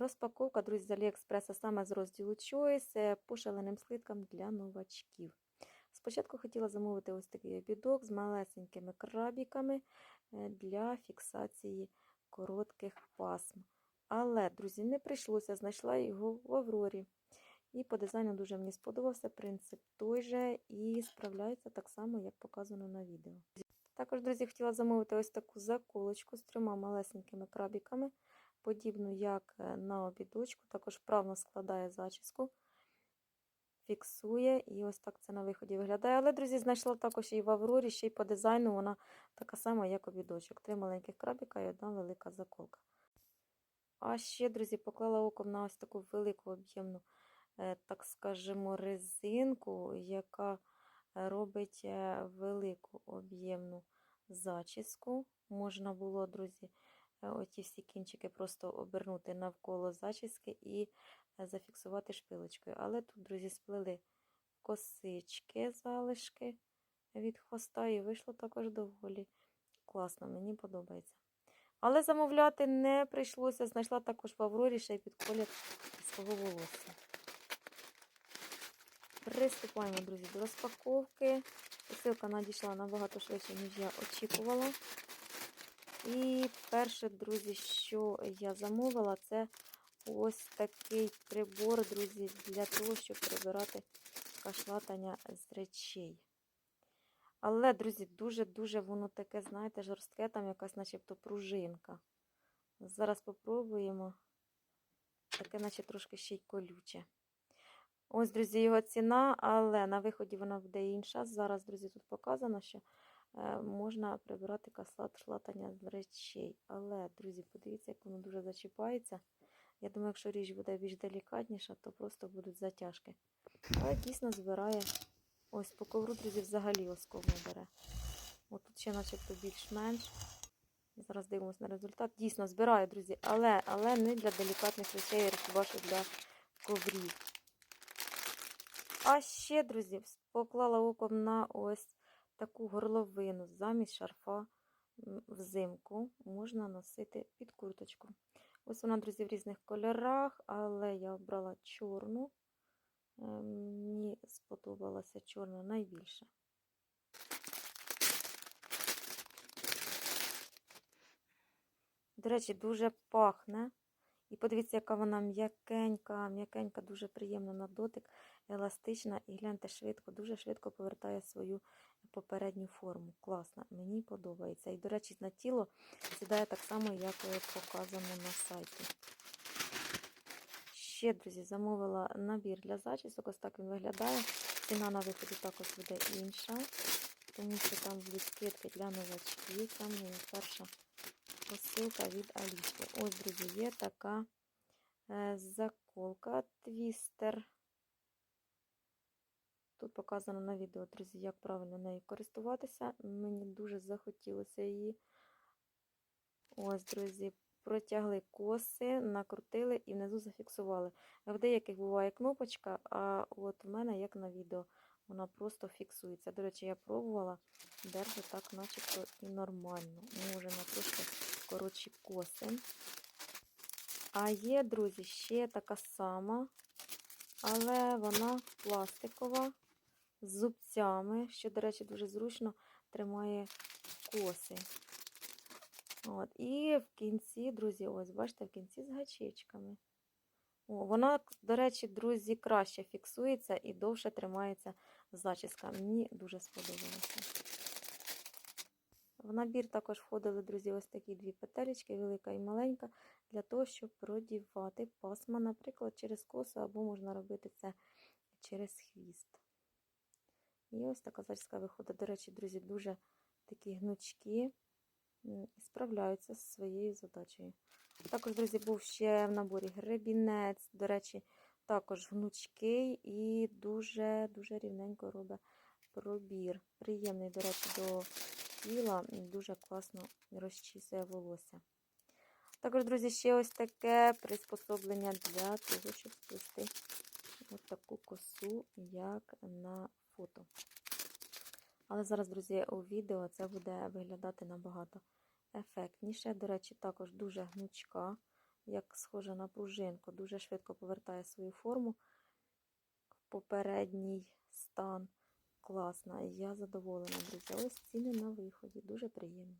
Розпаковка, друзі, з Аліекспреса саме з розділу Choice е, по слиткам для новачків. Спочатку хотіла замовити ось такий обідок з малесенькими крабіками е, для фіксації коротких пасм. Але, друзі, не прийшлося, знайшла його в Аврорі. І по дизайну дуже мені сподобався принцип той же і справляється так само, як показано на відео. Також, друзі, хотіла замовити ось таку заколочку з трьома малесенькими крабіками, подібну як е, на обідочку, також вправно складає зачіску, фіксує, і ось так це на виході виглядає. Але, друзі, знайшла також і в Аврорі, ще й по дизайну вона така сама, як обідочок. Три маленьких крабіка і одна велика заколка. А ще, друзі, поклала оком на ось таку велику об'ємну, е, так скажемо, резинку, яка робить е, велику об'ємну зачіску. Можна було, друзі, оті всі кінчики просто обернути навколо зачіски і е, зафіксувати шпилочкою. Але тут, друзі, сплели косички, залишки від хвоста, і вийшло також доволі класно, мені подобається. Але замовляти не прийшлося. Знайшла також в Аврорі ще й під колір свого волосся. Приступаємо, друзі, до розпаковки. Посилка надійшла набагато швидше, ніж я очікувала. І перше, друзі, що я замовила, це ось такий прибор, друзі, для того, щоб прибирати кашлатання з речей. Але, друзі, дуже-дуже воно таке, знаєте, жорстке, там якась начебто пружинка. Зараз попробуємо. Таке, наче трошки ще й колюче. Ось, друзі, його ціна, але на виході вона буде інша. Зараз, друзі, тут показано, що можна прибирати кашлатання з речей. Але, друзі, подивіться, як воно дуже зачіпається. Я думаю, якщо річ буде більш делікатніша, то просто будуть затяжки. Але дійсно збирає. Ось по ковру, друзі, взагалі осков не бере. От тут ще начебто більш-менш. Зараз дивимося на результат. Дійсно, збираю, друзі, але але не для делікатних речей, хіба що для коврів. А ще, друзі, поклала оком на ось таку горловину замість шарфа взимку можна носити під курточку. Ось вона, друзі, в різних кольорах, але я обрала чорну. Мені сподобалася чорна найбільше. До речі, дуже пахне. І подивіться, яка вона м'якенька, м'якенька, дуже приємна на дотик, еластична. І гляньте, швидко, дуже швидко повертає свою попередню форму. Класна, мені подобається. І, до речі, на тіло сідає так само, як показано на сайті. Ще, друзі, замовила набір для зачісок. Ось так він виглядає. Ціна на виході також буде інша, тому що там будуть скидки для новачків. Це моя перша посилка від Аліски. Ось, друзі, є така е, заколка твістер. Тут показано на відео, друзі, як правильно нею користуватися. Мені дуже захотілося її. Ось, друзі, протягли коси, накрутили і внизу зафіксували. В деяких буває кнопочка, а от в мене, як на відео, вона просто фіксується. До речі, я пробувала, держу так, начебто, і нормально. Може, на трошки коротші коси. А є, друзі, ще така сама, але вона пластикова, з зубцями, що, до речі, дуже зручно тримає коси. От. І в кінці, друзі, ось, бачите, в кінці з гачечками. О, Вона, до речі, друзі, краще фіксується і довше тримається зачіска. Мені дуже сподобалося. В набір також входили, друзі, ось такі дві петелечки, велика і маленька, для того, щоб продівати пасма, наприклад, через косу, або можна робити це через хвіст. І ось така зачіска виходить. До речі, друзі, дуже такі гнучкі справляються з своєю задачею. Також, друзі, був ще в наборі гребінець, до речі, також гнучкий і дуже-дуже рівненько робить пробір. Приємний, до речі, до тіла і дуже класно розчісує волосся. Також, друзі, ще ось таке приспособлення для того, щоб сплести таку косу, як на фото. Але зараз, друзі, у відео це буде виглядати набагато ефектніше. До речі, також дуже гнучка, як схожа на пружинку. Дуже швидко повертає свою форму в попередній стан. Класна. Я задоволена, друзі. Ось ціни на виході. Дуже приємні.